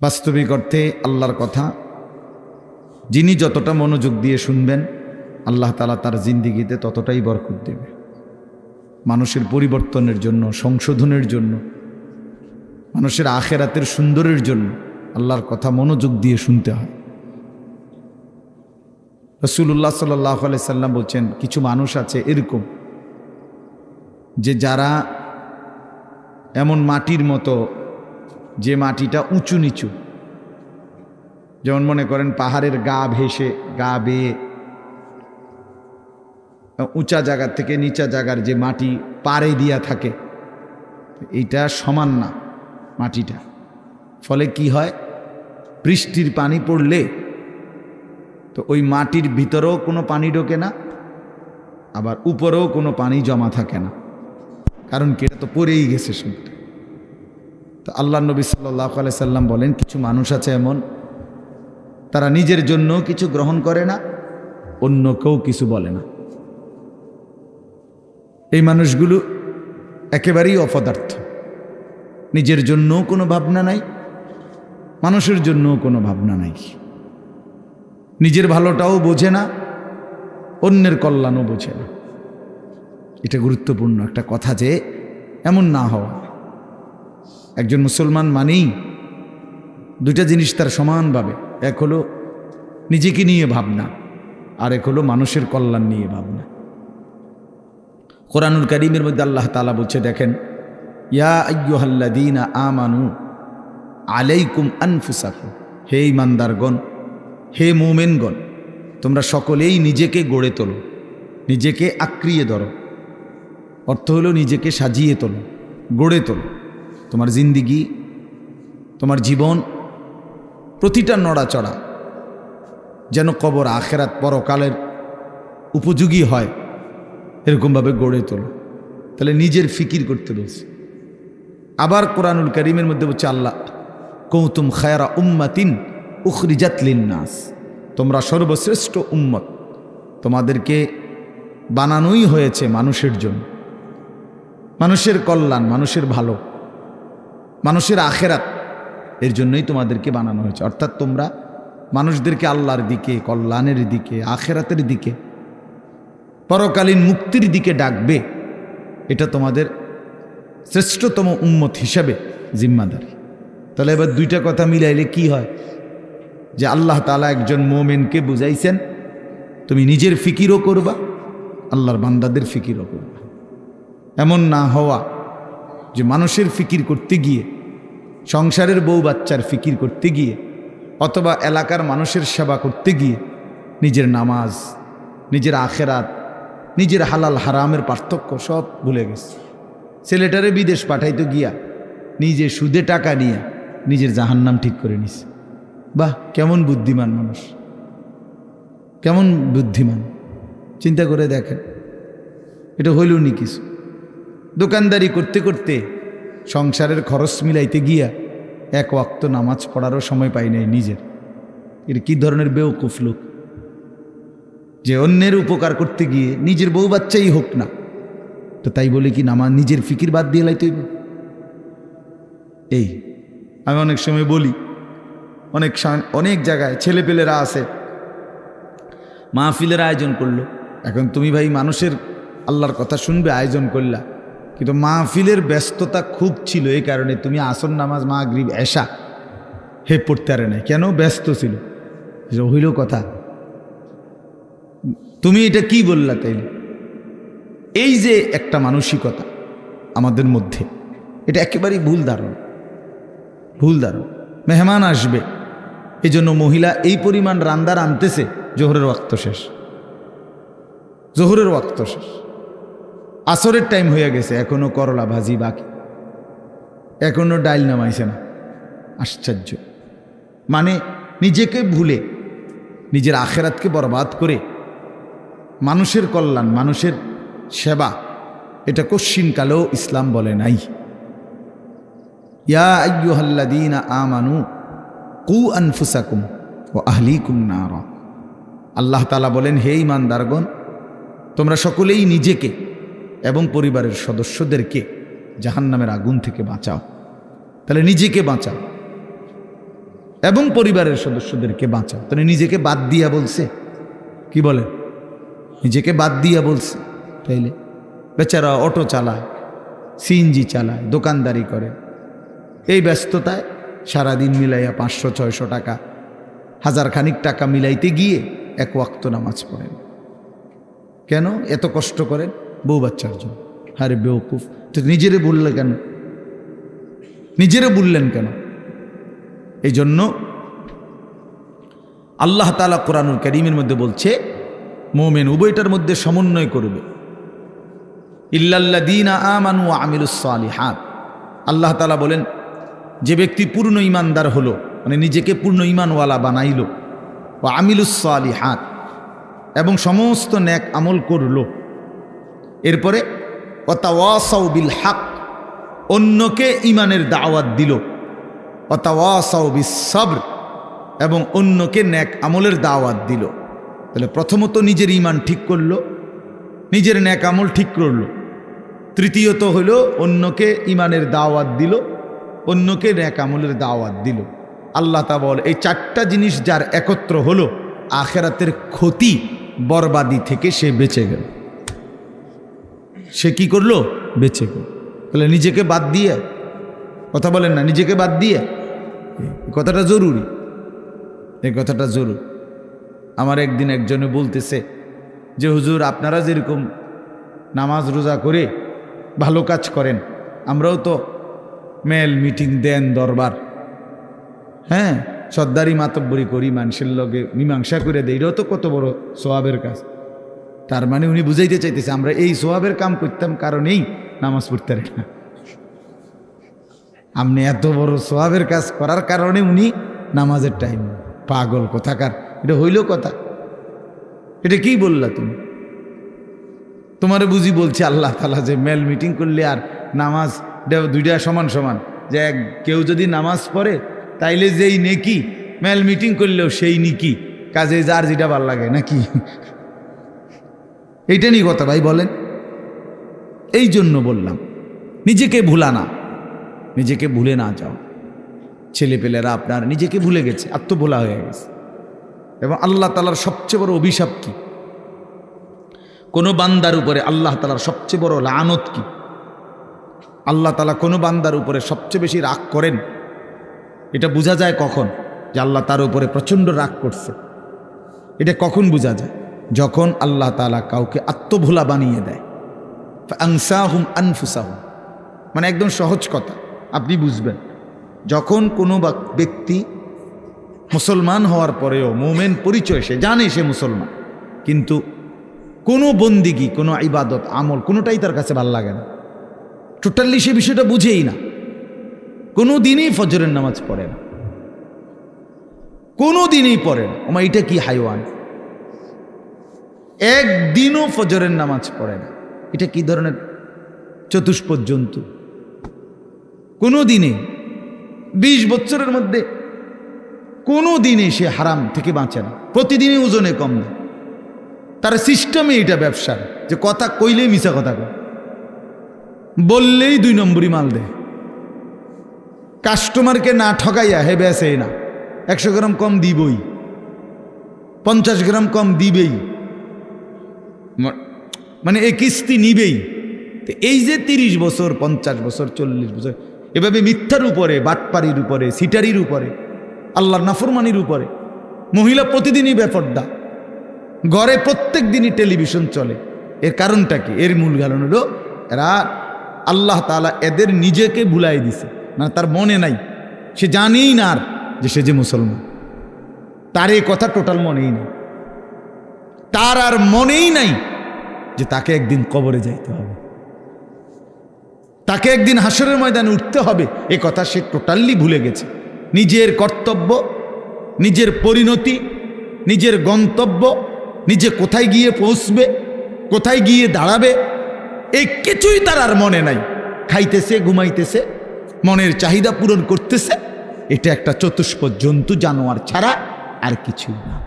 বাস্তবিক অর্থে আল্লাহর কথা। যিনি যতটা মনোযোগ দিয়ে শুনবেন, আল্লাহ তালা তার জিন্দিগিতে ততটাই বরকত দেবে। মানুষের পরিবর্তনের জন্য, সংশোধনের জন্য, মানুষের আখেরাতের সুন্দরের জন্য আল্লাহর কথা মনোযোগ দিয়ে শুনতে হয়। রসুল্লাহ সাল্লাহ সাল্লাম বলছেন, কিছু মানুষ আছে এরকম যে যারা এমন মাটির মতো যে মাটিটা উঁচু নিচু। যেমন মনে করেন পাহাড়ের গা ভেসে, গা বেয়ে। উঁচা জায়গার থেকে নিচা জায়গার যে মাটি পাড়ে দিয়া থাকে, এইটা সমান না মাটিটা। ফলে কি হয়? বৃষ্টির পানি পড়লে তো ওই মাটির ভিতরেও কোনো পানি ঢোকে না, আবার উপরেও কোনো পানি জমা থাকে না। কারণ কি? এটা তো পড়েই গেছে সবটা তো আল্লাহ নবী সাল্লাহ সাল্লাম বলেন, কিছু মানুষ আছে এমন, তারা নিজের জন্য কিছু গ্রহণ করে না, অন্য কেউ কিছু বলে না। এই মানুষগুলো একেবারেই অপদার্থ। নিজের জন্যও কোনো ভাবনা নাই, মানুষের জন্যও কোনো ভাবনা নাই। নিজের ভালোটাও বোঝে না, অন্যের কল্যাণও বোঝে না। এটা গুরুত্বপূর্ণ একটা কথা যে, এমন না হওয়া। একজন মুসলমান মানেই দুইটা জিনিস তার সমানভাবে। এক হলো নিজেকে নিয়ে ভাবনা আর এক হলো মানুষের কল্যাণ নিয়ে ভাবনা। কোরআনুল করিমের মধ্যে আল্লাহ তালা বলছে, দেখেন, ইয়া আয়্যুহাল্লাদিনা আমানু আলাইকুম আনফুসাকুম। হে ইমানদারগণ, হে মোমেনগণ, তোমরা সকলেই নিজেকে গড়ে তোলো, নিজেকে আক্রিয়ে ধরো। অর্থ হলো নিজেকে সাজিয়ে তোলো, গড়ে তোলো। তোমার জিন্দিগি, তোমার জীবন, প্রতিটা নড়াচড়া যেন কবর আখেরাত পরকালের উপযোগী হয়, এরকমভাবে গড়ে তোলো। তাহলে নিজের ফিকির করতে রয়েছে আবার কোরআনুল করিমের মধ্যে বলছে, আল্লাহ কৌতুম খায়রা উম্মাতিন উখরিজাতলিন নাস তোমরা সর্বশ্রেষ্ঠ উম্মত। তোমাদেরকে বানানোই হয়েছে মানুষের জন্য। মানুষের কল্যাণ, মানুষের ভালো। মানুষের আখেরাত, এর জন্যই তোমাদেরকে বানানো হয়েছে। অর্থাৎ তোমরা মানুষদেরকে আল্লাহর দিকে, কল্যাণের দিকে, আখেরাতের দিকে, পরকালীন মুক্তির দিকে ডাকবে। এটা তোমাদের শ্রেষ্ঠতম উম্মত হিসাবে জিম্মাদারি। তাহলে এবার দুইটা কথা মিলাইলে কি হয়? যে আল্লাহ তালা একজন মোমেনকে বুঝাইছেন, তুমি নিজের ফিকিরও করবা, আল্লাহর বান্দাদের ফিকিরও করবা। এমন না হওয়া যে মানুষের ফিকির করতে গিয়ে, সংসারের বউ বাচ্চার ফিকির করতে গিয়ে, অথবা এলাকার মানুষের সেবা করতে গিয়ে নিজের নামাজ, নিজের আখেরাত, নিজের হালাল হারামের পার্থক্য সব ভুলে গেছে। ছেলেটারে বিদেশ পাঠাইতে গিয়া নিজে সুদে টাকা নিয়ে নিজের জাহান্নাম ঠিক করে নিছে। বাহ, কেমন বুদ্ধিমান মানুষ। কেমন বুদ্ধিমান। চিন্তা করে দেখেন, এটা হইল নি কিছু। দোকানদারি করতে করতে সংসারের খরচ মিলাইতে গিয়া এক ওয়াক্ত নামাজ পড়ারও সময় পাই নাই নিজের। এর কি ধরনের বেউকুফ লোক? যে অন্যের উপকার করতে গিয়ে নিজের বউ বাচ্চাই হোক না, তো তাই বলে কি নামাজ নিজের ফিকির বাদ দিয়ে লাইতে এই, আমি অনেক সময় বলি, অনেক অনেক জায়গায় ছেলেপেলেরা আছে, মাহফিলের আয়োজন করল। এখন তুমি ভাই মানুষের আল্লাহর কথা শুনবে, আয়োজন করলা। কিন্তু মাহফিলের ব্যস্ততা খুব ছিল এই কারণে তুমি আসন নামাজ মা গ্রিব এসা হে পড়তে আরে নাই। কেন ব্যস্ত ছিল? হইল কথা। তুমি এটা কি বললা তাইলে? এই যে একটা মানসিকতা আমাদের মধ্যে, এটা একেবারেই ভুল ধারণ। ভুল ধারণ। মেহমান আসবে এই জন্য মহিলা এই পরিমাণ রান্দার আনতেছে, জোহরের ওয়াক্ত শেষ। জোহরের ওয়াক্ত শেষ। আসরের টাইম হয়ে গেছে, এখনও করলা ভাজি বাকি। এখনও ডাইল নামাইছে না। আশ্চর্য। মানে নিজেকে ভুলে, নিজের আখেরাতকে বরবাদ করে মানুষের কল্যাণ, মানুষের সেবা, এটা কশ্চিনকালেও ইসলাম বলে নাই। ইয়া আয়্যুহাল্লাদিনা আমানু কু আনফুসাকুম ও আহলিকুম নার। আল্লাহ তালা বলেন, হে ইমানদারগণ তোমরা সকলেই নিজেকে এবং পরিবারের সদস্যদেরকে জাহান্নামের আগুন থেকে বাঁচাও। তাহলে নিজেকে বাঁচাও। এবং পরিবারের সদস্যদেরকে বাঁচাও। তাহলে নিজেকে বাদ দিয়া বলছে। কি বলে? নিজেকে বাদ দিয়া বলছে। তাইলে বেচারা অটো চালায় সিএনজি চালায়, দোকানদারি করে। এই ব্যস্ততায় সারাদিন মিলাইয়া পাঁচশো, ছয়শো টাকা হাজার খানিক টাকা মিলাইতে গিয়ে এক ওয়াক্ত নামাজ পড়েন। কেন এত কষ্ট করেন? বউ বাচ্চার জন্য। আরে বেউকুফ তো নিজেরে বললে কেন? নিজেরে বললেন কেন? এই জন্য আল্লাহ তালা কোরআনুল করিমের মধ্যে বলছে, মোমেন উভয়টার মধ্যে সমন্বয় করবে। ইল্লাল্লাদিনা আল্লাহ তালা বলেন, যে ব্যক্তি পূর্ণ ইমানদার হলো মানে নিজেকে পূর্ণ ইমানওয়ালা বানাইল ও আমিলুসালিহাত এবং সমস্ত ন্যাক আমল করল এরপরে অতাওয়াসাউ বিল হাক অন্যকে ইমানের দাওয়াত দিল। অতাওয়াসাউ বিস সবর এবং অন্যকে ন্যাক আমলের দাওয়াত দিল। তাহলে প্রথমত নিজের ইমান ঠিক করল, নিজের ন্যাক আমল ঠিক করল। তৃতীয়ত হলো অন্যকে ইমানের দাওয়াত দিল, অন্যকে ন্যাক আমলের দাওয়াত দিল। আল্লাহ তা বল, এই চারটা জিনিস যার একত্র হলো, আখেরাতের ক্ষতি, বরবাদি থেকে সে বেঁচে গেল। সে কি করল? বেঁচে গেল। তাহলে নিজেকে বাদ দিয়ে। কথা বলেন না নিজেকে বাদ দিয়ে। কথাটা জরুরি। এই কথাটা জরুরি। আমার একদিন একজনে বলতেছে যে হুজুর আপনারা যেরকম নামাজ রোজা করে ভালো কাজ করেন আমরাও তো মেল মিটিং দেন দরবার। হ্যাঁ সর্দারি মাতব্বরি করি মানুষের লগে মীমাংসা করে দেয় এটাও তো কত বড় সোয়াবের কাজ। তার মানে উনি বুঝাইতে চাইতেছে, আমরা এই সোয়াবের কাম করতাম কারণেই নামাজ পড়তে না। আপনি এত বড় সোয়াবের কাজ করার কারণে উনি নামাজের টাইম পাগল কোথাকার। এটা হইল কথা। এটা কি বললা তুমি? তোমারে বুঝি বলছে, আল্লাহ তালা যে মেল মিটিং করলে আর নামাজ দুইটা সমান সমান। যে কেউ যদি নামাজ পড়ে, তাইলে যেই নেকি মেল মিটিং করলেও সেই নিকি। কাজে যার যেটা ভালো লাগে, নাকি? এইটা নিয়ে কথা ভাই বলেন। এই জন্য বললাম, নিজেকে ভুলা না, নিজেকে ভুলে না যাও। ছেলেপেলেরা আপনার নিজেকে ভুলে গেছে, আত্মভোলা হয়ে গেছে। এবং আল্লাহ তালার সবচেয়ে বড় অভিশাপ কি? কোনো বান্দার উপরে আল্লাহ তালার সবচেয়ে বড় লানত কি? আল্লাহ তালা কোনো বান্দার উপরে সবচেয়ে বেশি রাগ করেন? এটা বোঝা যায় কখন? যে আল্লাহ তার উপরে প্রচণ্ড রাগ করছে। এটা কখন বোঝা যায়? যখন আল্লাহ তালা কাউকে আত্মভোলা বানিয়ে দেয় আংসাহুম আনফুসাহুম মানে একদম সহজ কথা, আপনি বুঝবেন। যখন কোনো ব্যক্তি মুসলমান হওয়ার পরেও মোমেন পরিচয়, সে জানে সে মুসলমান, কিন্তু কোনো বন্দিগি, কোনো ইবাদত, আমল কোনোটাই তার কাছে ভালো লাগে না। টোটালি সে বিষয়টা বুঝেই না। কোনো দিনই ফজরের নামাজ পড়ে না। কোনো দিনই পড়ে না। এটা কি হাইওয়ান? একদিনও ফজরের নামাজ পড়ে না। এটা কি ধরনের চতুষ্প জন্তু? কোনো দিনে, বিশ বছরের মধ্যে কোনো দিনে সে হারাম থেকে বাঁচে না। প্রতিদিনই ওজনে কম দেয় তার সিস্টেমে এটা ব্যবসার যে কথা কইলেই মিশা কথা কয়। বললেই দুই নম্বরই মাল দেয়। কাস্টমারকে না ঠকাইয়া হে বেসে না। একশো গ্রাম কম দিবই। পঞ্চাশ গ্রাম কম দিবেই। মানে এই কিস্তি নিবেই। এই যে তিরিশ বছর, পঞ্চাশ বছর, চল্লিশ বছর, এভাবে মিথ্যার উপরে, বাটপাড়ির উপরে, সিটারির উপরে, আল্লাহর নাফরমানির উপরে, মহিলা প্রতিদিনই বেফর্দা ঘরে প্রত্যেক দিনই টেলিভিশন চলে। এর কারণটা কি? এর মূল কারণ হলো, এরা আল্লাহ তালা এদের নিজেকে ভুলাই দিছে। না, তার মনে নাই। সে জানেই না আর যে সে যে মুসলমান। তার এই কথা টোটাল মনেই নেই। তার আর মনেই নাই যে তাকে একদিন কবরে যাইতে হবে। তাকে একদিন হাসরের ময়দানে উঠতে হবে। এ কথা সে টোটালি ভুলে গেছে। নিজের কর্তব্য, নিজের পরিণতি, নিজের গন্তব্য, নিজে কোথায় গিয়ে পৌঁছবে, কোথায় গিয়ে দাঁড়াবে এই কিছুই তার আর মনে নাই। খাইতেছে, ঘুমাইতেছে, মনের চাহিদা পূরণ করতেছে। এটা একটা চতুষ্প জন্তু, জানোয়ার ছাড়া আর কিছুই না।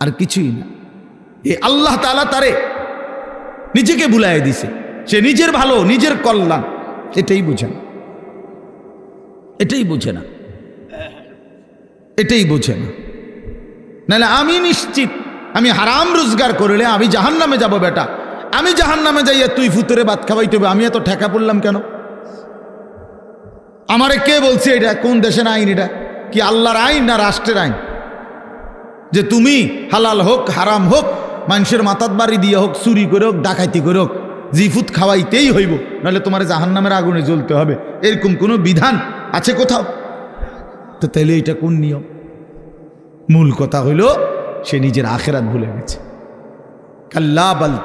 আর কিছুই না। এ আল্লাহ তালা তারে নিজেকে ভুলাই দিছে। সে নিজের ভালো, নিজের কল্যাণ, এটাই বুঝে না। এটাই বুঝে না। এটাই বোঝে না। নাহলে আমি নিশ্চিত, আমি হারাম রোজগার করলে আমি জাহান নামে যাব বেটা। আমি জাহান নামে যাইয়া তুই ফুতুরে ভাত খাওয়াইতে হবে আমি এত ঠেকা পড়লাম কেন? আমারে কে বলছে এটা? কোন দেশের আইন এটা? কি আল্লাহর আইন না রাষ্ট্রের আইন? যে তুমি হালাল হোক, হারাম হোক মানুষের মাথাত বাড়ি দিয়ে হোক, চুরি করে হোক ডাকাইতি করে হোক জিফুত খাওয়াইতেই হইব। নাহলে তোমার জাহান নামের আগুনে জ্বলতে হবে। এরকম কোনো বিধান আছে কোথাও? তো তাহলে এটা কোন নিয়ম? মূল কথা হইল, সে নিজের আখেরাত ভুলে গেছে। বাল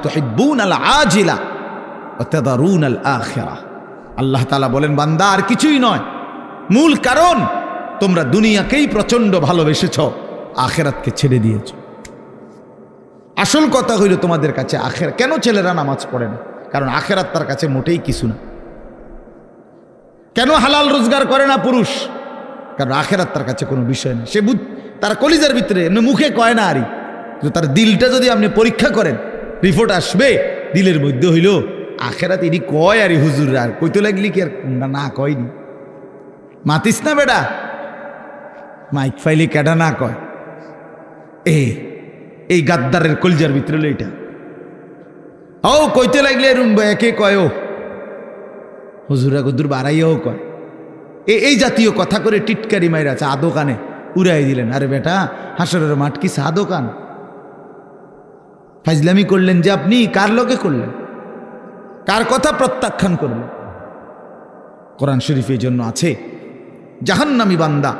আল্লাহ তালা বলেন, বান্দা, আর কিছুই নয়। মূল কারণ, তোমরা দুনিয়াকেই প্রচণ্ড ভালোবেসেছ, আখেরাতকে ছেড়ে দিয়েছ। আসল কথা হইল তোমাদের কাছে আখের, কেন ছেলেরা নামাজ পড়ে না? কারণ আখেরাত তার কাছে মোটেই কিছু না। কেন হালাল রোজগার করে না পুরুষ? কারণ আখেরাত তার কাছে কোনো বিষয় নেই। সে বুঝ, তার কলিজার ভিতরে, এমনি মুখে কয় না আরই। তার দিলটা যদি আপনি পরীক্ষা করেন রিপোর্ট আসবে, দিলের মধ্যে হইল, আখেরাত এটি কয় আরে হুজুর, আর কইতে লাগলি কি আর না না কয়নি? মাতিস না বেটা? মাইক ফাইলি কেডা না কয়? এ এই গাদ্দারের কলজার ভিতরে হলো এটা। ও, কইতে লাগলে রুম একে কয়, ও। হুজুরা গুদুর বাড়াইয়াও কয়। এই জাতীয় কথা করে টিটকারি মাইরা চা দোকানে উড়াই দিলেন। আরে বেটা, হাসরের মাঠ কি চা দোকান? ফাজলামি করলেন যে আপনি, কার লোকে করলেন? কার কথা প্রত্যাখ্যান করলেন? কোরআন শরীফ এই জন্য আছে, জাহান্নামি বান্দা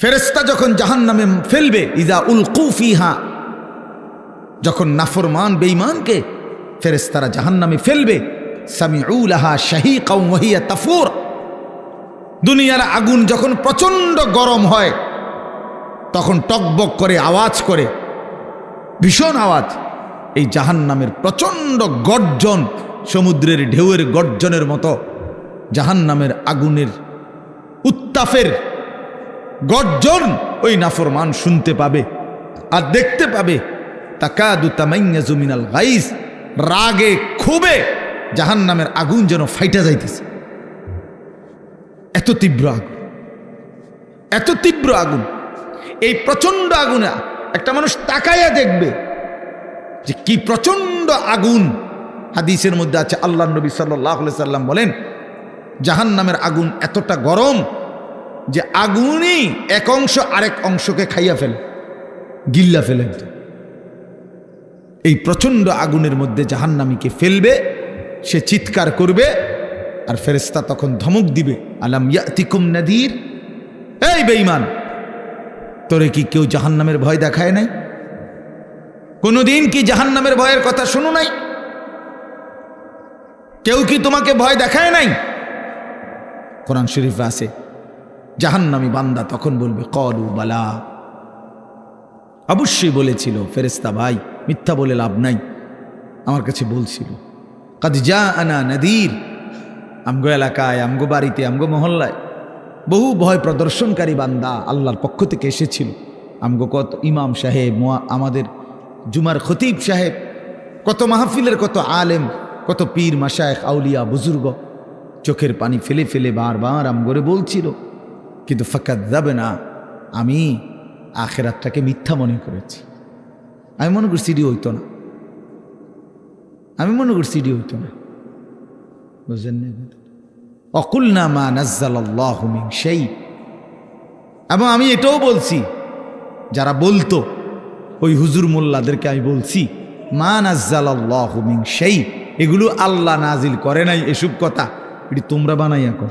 ফেরেস্তা যখন জাহান্নামে ফেলবে ইজা উল কুফিহা যখন নাফরমান বেঈমানকে ফেরেস্তারা জাহান্নামে ফেলবে সামিউলাহা শাহি কৌমহিয়া তাফুর দুনিয়ার আগুন যখন প্রচণ্ড গরম হয়, তখন টকবক করে আওয়াজ করে, ভীষণ আওয়াজ। এই জাহান্নামের প্রচণ্ড গর্জন সমুদ্রের ঢেউয়ের গর্জনের মতো জাহান্নামের আগুনের উত্তাপের গর্জন ওই নাফরমান শুনতে পাবে আর দেখতে পাবে। তাকাদু তামাইয়া জুমিনাল গাইস রাগে খুবে জাহান্নামের আগুন যেন ফাইটা যাইতেছে। এত তীব্র আগুন, এত তীব্র আগুন, এই প্রচণ্ড আগুনে একটা মানুষ তাকাইয়া দেখবে যে কি প্রচণ্ড আগুন। হাদিসের মধ্যে আছে আল্লাহ নবী সাল্লাহ সাল্লাম বলেন জাহান নামের আগুন এতটা গরম যে আগুনই এক অংশ আরেক অংশকে খাইয়া ফেলে, গিল্লা ফেলে এই প্রচণ্ড আগুনের মধ্যে জাহান্নামীকে ফেলবে, সে চিৎকার করবে, আর ফেরেস্তা তখন ধমক দিবে, আলাম ইয়াতিকুম নাদির? এই বেঈমান, তোরে কি কেউ জাহান্নামের ভয় দেখায় নাই? কোনোদিন কি জাহান্নামের ভয়ের কথা শুনো নাই? কেউ কি তোমাকে ভয় দেখায় নাই? কোরআন শরীফ আছে জাহান্নামী বান্দা তখন বলবে, কলু বালা। অবশ্যই বলেছিল ফেরেস্তা ভাই, মিথ্যা বলে লাভ নাই। আমার কাছে বলছিল, কাদ যা আনা নদীর। আমগো এলাকায়, আমগো বাড়িতে, আমগো মহল্লায় বহু ভয় প্রদর্শনকারী বান্দা আল্লাহর পক্ষ থেকে এসেছিল। আমগো কত ইমাম সাহেব আমাদের জুমার খতিব সাহেব, কত মাহফিলের কত আলেম, কত পীর মাসায়েখ আউলিয়া, বুজুর্গ, চোখের পানি ফেলে ফেলে বারবার আমগরে বলছিল কিন্তু ফাঁকাত যাবে না আমি আখেরাতটাকে মিথ্যা মনে করেছি। আমি মনে করছি সিডি হইতো না। আমি মনে করছি সিডি হইতো না। বুঝলেন না? অকুল নামা নাজ্জাল্লাহমিং সেই এবং আমি এটাও বলছি, যারা বলতো, ওই হুজুর মোল্লাদেরকে আমি বলছি, মা নাজ্জাল্লাহমিং সেই এগুলো আল্লাহ নাজিল করে নাই, এসব কথা। এটি তোমরা বানাইয়া কর।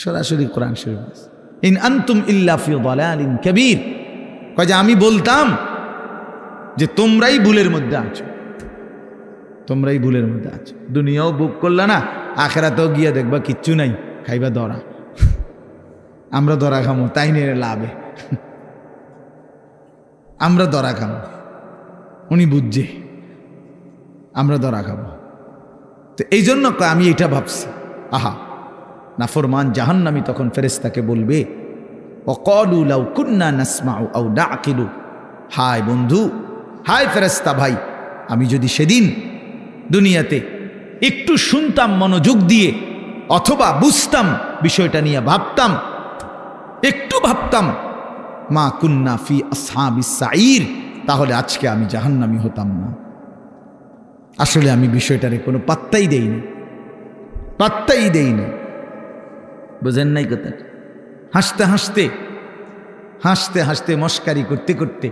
সরাসরি কোরআন শরীফ ইন আন্তুম ইল্লা ফি দালালিন কাবীর। কয় যে আমি বলতাম যে তোমরাই ভুলের মধ্যে আছো। তোমরাই ভুলের মধ্যে আছো। দুনিয়াও বুক করলা না, আখেরাতেও গিয়ে দেখবা কিচ্ছু নাই, খাইবা দরা। আমরা দরা খামো, তাই নিয়ে লাভে। আমরা দরা খামো। উনি বুঝছে, আমরা দরা খাব তো এই জন্য আমি এটা ভাবছি। আহা নাফরমান জাহান্নামি তখন ফেরেস্তাকে বলবে অকলু লাউ কুন্না নাসমাউ আউ নাকিলু হায় বন্ধু, হায় ফেরেস্তা ভাই, আমি যদি সেদিন দুনিয়াতে একটু শুনতাম, মনোযোগ দিয়ে, অথবা বুঝতাম বিষয়টা নিয়ে ভাবতাম, একটু ভাবতাম, মা কুন্না ফি আসহাবিস সাইর তাহলে আজকে আমি জাহান্নামি হতাম না। আসলে আমি বিষয়টারে কোনো পাত্তাই দেইনি পাত্তাই দেইনি। বুঝেন নাই কথা হাসতে হাসতে হাসতে হাসতে মস্কারি করতে করতে,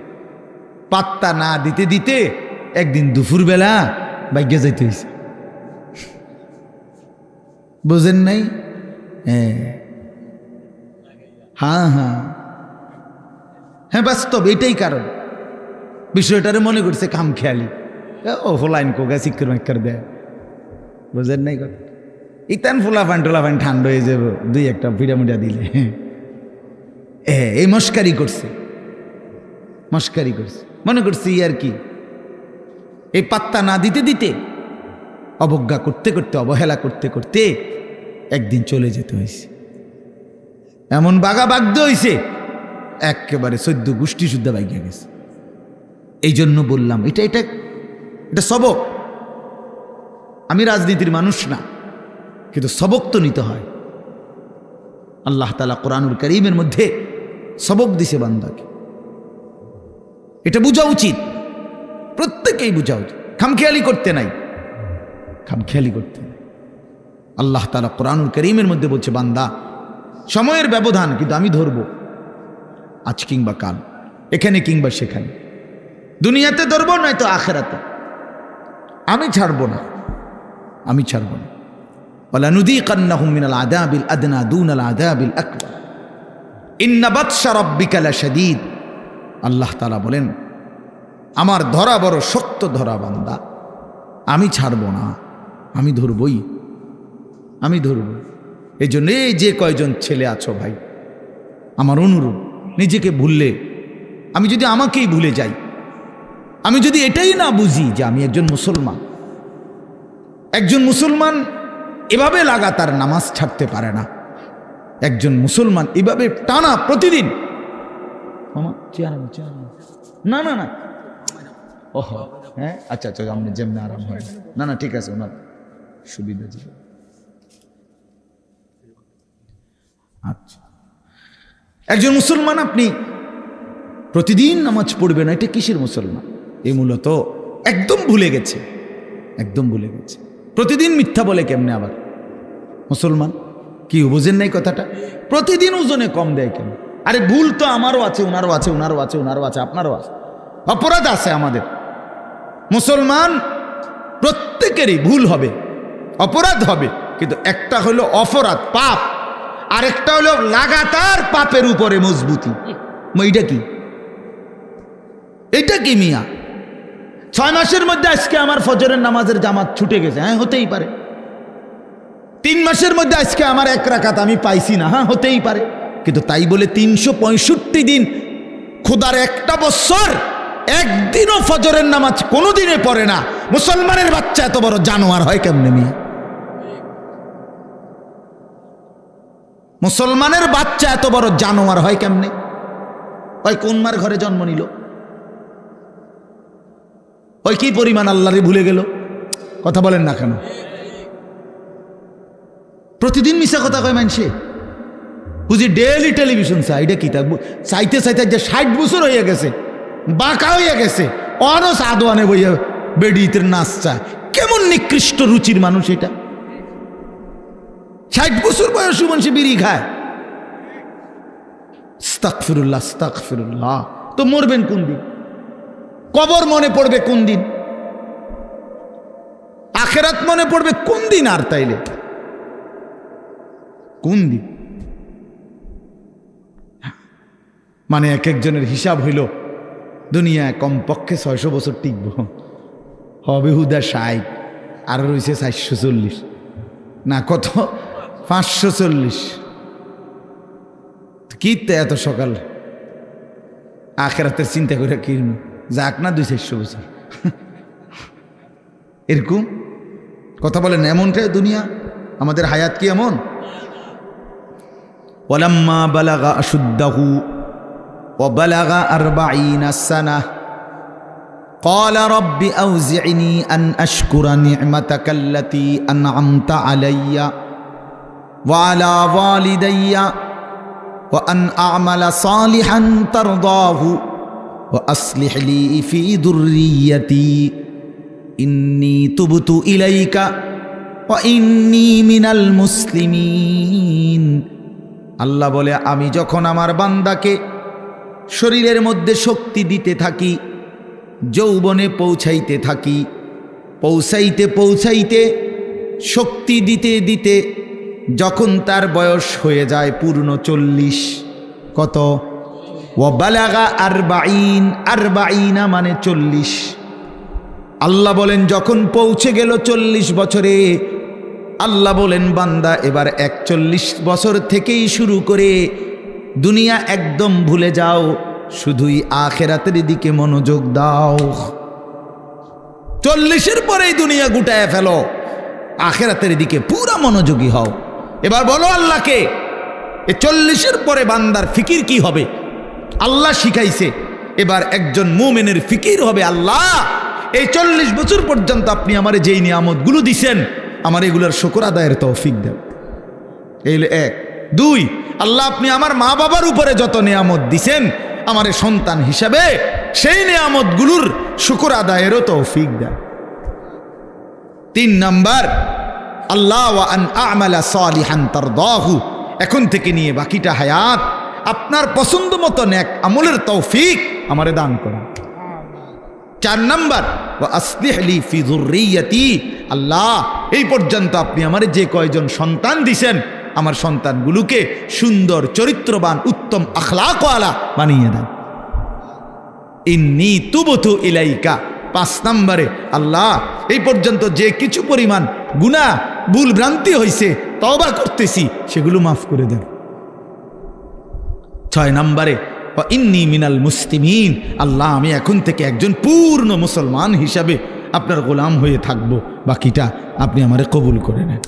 পাত্তা না দিতে দিতে একদিন দুপুরবেলা বাইকে যাইতে হয়েছে বোঝেন নাই? হ্যাঁ। হ্যাঁ হ্যাঁ। হ্যাঁ বাস্তব এটাই কারণ। বিষয়টারে মনে করছে কাম খেয়ালি ও ফোলাইন কোগা শিক্ষর মাক্ষর দেয়। বোঝেন নাই কথা? ইতান ফুলা ফান টোলা ঠান্ডা হয়ে যাব, দুই একটা পিড়ামিডা দিলে। হ্যাঁ এই মস্কারি করছে। মস্কারি করছে। মনে করছি আর কি? এই পাত্তা না দিতে দিতে, অবজ্ঞা করতে করতে, অবহেলা করতে করতে একদিন চলে যেতে হয়েছে। এমন বাগা বাগ্য হয়েছে একেবারে সদ্য গোষ্ঠী শুদ্ধ বাইকে গেছে। এই জন্য বললাম, এটা এটা এটা সবক। আমি রাজনীতির মানুষ না। কিন্তু সবক তো নিতে হয়। আল্লাহ তালা কোরআনুল করিমের মধ্যে সবক দিছে বান্দাকে। এটা বোঝা উচিত। প্রত্যেকেই বোঝা উচিত। খামখেয়ালি করতে নাই। খামখেয়ালি করতে নাই। আল্লাহ তালা কোরআনুল করিমের মধ্যে বলছে, বান্দা, সময়ের ব্যবধান কিন্তু আমি ধরব। আজ কিংবা কাল। এখানে কিংবা সেখানে। দুনিয়াতে ধরবো, নয়তো আখেরাতে। আমি ছাড়বো না। আমি ছাড়বো না। মিনাল আদাবিল আদনা দুনাল আদাবিল আকবর ইন্নাবাদশা রব্বিকালা সদীদ আল্লাহ তালা বলেন, আমার ধরা বড় শক্ত ধরা বান্দা, আমি ছাড়ব না, আমি ধরবই, আমি ধরব। এই জন্য এই যে কয়জন ছেলে আছো ভাই, আমার অনুরোধ নিজেকে ভুললে, আমি যদি আমাকেই ভুলে যাই, আমি যদি এটাই না বুঝি যে আমি একজন মুসলমান একজন মুসলমান এভাবে লাগাতার নামাজ ছাড়তে পারে না। একজন মুসলমান এভাবে টানা প্রতিদিন। না না না। ওহ হ্যাঁ? আচ্ছা আচ্ছা আপনি যেমনি আরাম হয়। না না, ঠিক আছে, ওনার সুবিধা ছিল। আচ্ছা। একজন মুসলমান আপনি প্রতিদিন নামাজ পড়বে না এটা কিসের মুসলমান? এই মূলত একদম ভুলে গেছে, একদম ভুলে গেছে। প্রতিদিন মিথ্যা বলে কেমনে আবার? মুসলমান? কি বুঝেন নাই কথাটা? প্রতিদিন ওজনে কম দেয় কেন? আরে ভুল তো আমারও আছে ওনারও আছে ওনারও আছে ওনারও আছে, আপনারও আছে। অপরাধ আছে আমাদের। মুসলমান প্রত্যেকেরই ভুল হবে, অপরাধ হবে, কিন্তু একটা হলো অপরাধ, পাপ। আরেকটা হলো লাগাতার পাপের উপরে মজবুতি। এইটা কি? এটা কি মিয়া? ছয় মাসের মধ্যে আজকে আমার ফজরের নামাজের জামাত ছুটে গেছে। হ্যাঁ হতেই পারে। তিন মাসের মধ্যে আজকে আমার এক রাকাত আমি পাইছি না। হ্যাঁ হতেই পারে। কিন্তু তাই বলে তিনশো পঁয়ষট্টি দিন খুদার একটা বছর, একদিনও ফজরের নামাজ কোনো দিনে পড়ে না। মুসলমানের বাচ্চা এত বড় জানোয়ার হয় কেমনে মিয়া? মুসলমানের বাচ্চা এত বড় জানোয়ার হয় কেমনে? ওই কোন মার ঘরে জন্ম নিল? ওই কি পরিমাণ আল্লাহরে ভুলে গেল? কথা বলেন না কেন? প্রতিদিন মিশা কথা কয় মানছে বুঝি ডেলি টেলিভিশন চাই এটা তা? চাইতে চাইতে যে ষাট বছর হয়ে গেছে, বাঁকা হয়ে গেছে, অনস আদোয়ানে বইয়া বেডিতের নাচ চায়। কেমন নিকৃষ্ট রুচির মানুষ এটা? ষাট বছর বয়সী মানুষ বিড়ি খায়। স্তাক ফিরুল্লাহ স্তাক ফিরুল্লাহ তো মরবেন কোন দিন? কবর মনে পড়বে কোন দিন? আখেরাত মনে পড়বে কোন দিন আর তাইলে? কোন দিন মানে এক একজনের হিসাব হইল দুনিয়ায় কমপক্ষে ছয়শো বছর টিকব। হবে হুদা ষাট, আর রয়েছে চারশো চল্লিশ। না, কত? পাঁচশো চল্লিশ। কি এত সকাল? আখেরাতের চিন্তা করে কিনবো যাক না দুই চারশো বছর। এরকম? কথা বলেন, এমনটাই দুনিয়া? আমাদের হায়াত কি এমন? ولما بلغ أشده وبلغ أربعين سنة قال رب أوزعني أن أشكر نعمتك التي أنعمت علي وعلى والدي وأن أعمل صالحا ترضاه وأصلح لي في ذريتي. إني تبت إليك وإني من المسلمين. আল্লাহ বলে, আমি যখন আমার বান্দাকে শরীরের মধ্যে শক্তি দিতে থাকি, যৌবনে পৌঁছাইতে থাকি, পৌঁছাইতে পৌঁছাইতে শক্তি দিতে দিতে যখন তার বয়স হয়ে যায় পূর্ণ চল্লিশ, কত? ও বালাগা আর বাইন আর বাইনা মানে চল্লিশ। আল্লাহ বলেন, যখন পৌঁছে গেল চল্লিশ বছরে আল্লাহ বলেন, বান্দা, এবার একচল্লিশ বছর থেকেই শুরু করে দুনিয়া একদম ভুলে যাও, শুধুই আখেরাতের দিকে মনোযোগ দাও। চল্লিশের পরেই দুনিয়া গুটায় ফেলো, আখেরাতের দিকে পুরা মনোযোগী হও। এবার বলো আল্লাহকে, এ চল্লিশের পরে বান্দার ফিকির কি হবে? আল্লাহ শিখাইছে, এবার একজন মুমেনের ফিকির হবে আল্লাহ। এই চল্লিশ বছর পর্যন্ত আপনি আমার যেই নিয়ামতগুলো দিছেন আমার এগুলোর শকর আদায়ের তৌফিক দেন। এই এক। দুই, আল্লাহ আপনি আমার মা বাবার উপরে যত নিয়ামত দিছেন, আমার সন্তান হিসাবে সেই নিয়ামতগুলোর শুকর আদায়েরও তৌফিক দেন। তিন নাম্বার, আল্লাহ আন এখন থেকে নিয়ে বাকিটা হায়াত, আপনার পছন্দ মতন এক আমলের তৌফিক আমারে দান করা চার নাম্বার আল্লাহ, এই পর্যন্ত আপনি আমার যে কয়জন সন্তান দিছেন, আমার সন্তানগুলোকে সুন্দর, চরিত্রবান, উত্তম আখলাকওয়ালা বানিয়ে দেন ইন্নি তুবতু ইলাইকা। পাঁচ নম্বরে, আল্লাহ, এই পর্যন্ত যে কিছু পরিমাণ গুণা ভুল ভ্রান্তি হয়েছে তবা করতেছি, সেগুলো মাফ করে দেন। ছয় নম্বরে ইন্নি মিনাল মুসলিমিন, আল্লাহ, আমি এখন থেকে একজন পূর্ণ মুসলমান হিসাবে আপনার গোলাম হয়ে থাকব। বাকিটা আপনি আমারে কবুল করে নেন।